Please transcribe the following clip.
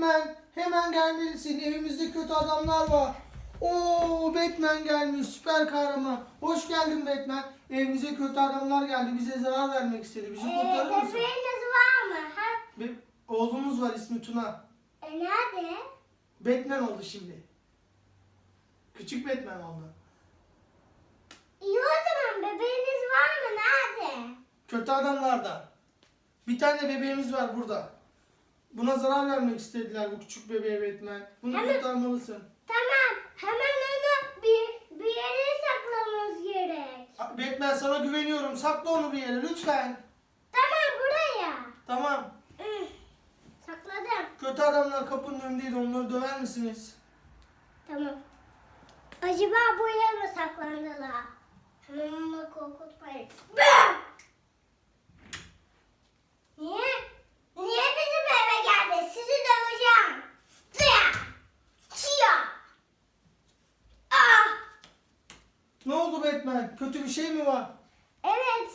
Batman hemen gelmelisin. Evimizde kötü adamlar var. Oo Batman gelmiş süper kahraman. Hoş geldin Batman. Evimize kötü adamlar geldi. Bize zarar vermek istedi. Bizi Ee, kurtarır mısın? bebeğiniz var mı? Ha? Bir oğlumuz var ismi Tuna. E, nerede? Batman oldu şimdi. Küçük Batman oldu. İyi o zaman bebeğiniz var mı? Nerede? Kötü adamlarda. Bir tane bebeğimiz var burada. Buna zarar vermek istediler bu küçük bebeğe Batman. Bunu Hemen- kurtarmalısın. Tamam. Hemen onu bir, bir yere saklamamız gerek. Batman sana güveniyorum. Sakla onu bir yere lütfen. Tamam buraya. Tamam. Hı. Sakladım. Kötü adamlar kapının önündeydi. Onları döver misiniz? Tamam. Acaba buraya mı saklandılar? Hemen onu korkutmayın. Bıh! Ne oldu Batman? Kötü bir şey mi var? Evet.